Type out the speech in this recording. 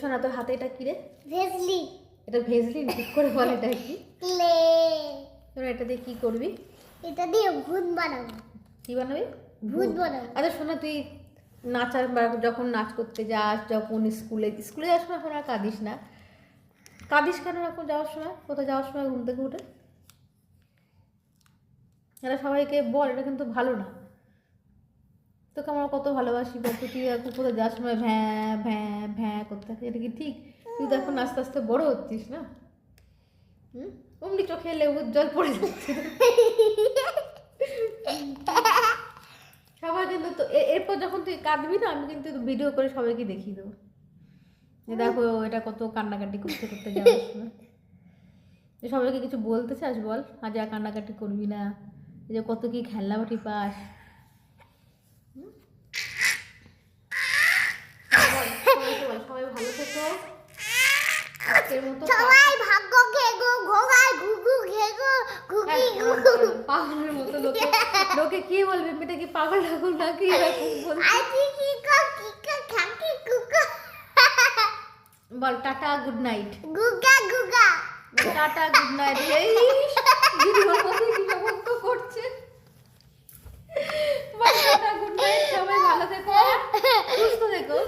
শোনা তোর হাতে এটা কি রে? ভেজলি। এটা ভেজলিন ঠিক করে বল এটা কি? ক্লে তোরা এটা দিয়ে কি করবি? এটা দিয়ে ভূত বানাবো। কি বানাবি? ভূত বানাবো। আচ্ছা শোনা তুই নাচার বা যখন নাচ করতে যাস যখন স্কুলে স্কুলে যাওয়ার সময় এখন আর কাঁদিস না। কাঁদিস কেন এখন যাওয়ার সময়? কোথাও যাওয়ার সময় ঘুম থেকে উঠে? এটা সবাইকে বল এটা কিন্তু ভালো না। তোকে আমরা কত ভালোবাসি বা তুই কোথাও যাওয়ার সময় ভ্যাঁ ভ্যাঁ ভ্যাঁ করতে থাকে। এটা কি ঠিক? তুই তো এখন আস্তে আস্তে বড় হচ্ছিস না? হুম? অমনি চোখে লেবুর জল পড়ে যাচ্ছে। সবাই কিন্তু তো এরপর যখন তুই কাঁদবি না, আমি কিন্তু ভিডিও করে সবাইকে দেখিয়ে দেবো। দেখো, এটা কত কান্নাকাটি করতে করতে যাওয়ার সময় সবাইকে কিছু বলতে চাস বল? আজ আর কান্নাকাটি করবি না। যে কত কি খেলনাবাটি পাস। গাছের ভাগ্য ঘেগো ঘোগায় ঘুঘু ঘেগো ঘুগি হ্যাঁ, পাগলের মতো লোকে। লোকে কি বলবে? মেয়েটা কি পাগল ঠাকুর নাকি বল টাটা গুড নাইট গুগা গুগা টাটা গুড নাইট এই দিদিমার মধ্যে কি সমস্ত করছে টাটা গুড নাইট সবাই ভালো থেকো সুস্থ থেকো।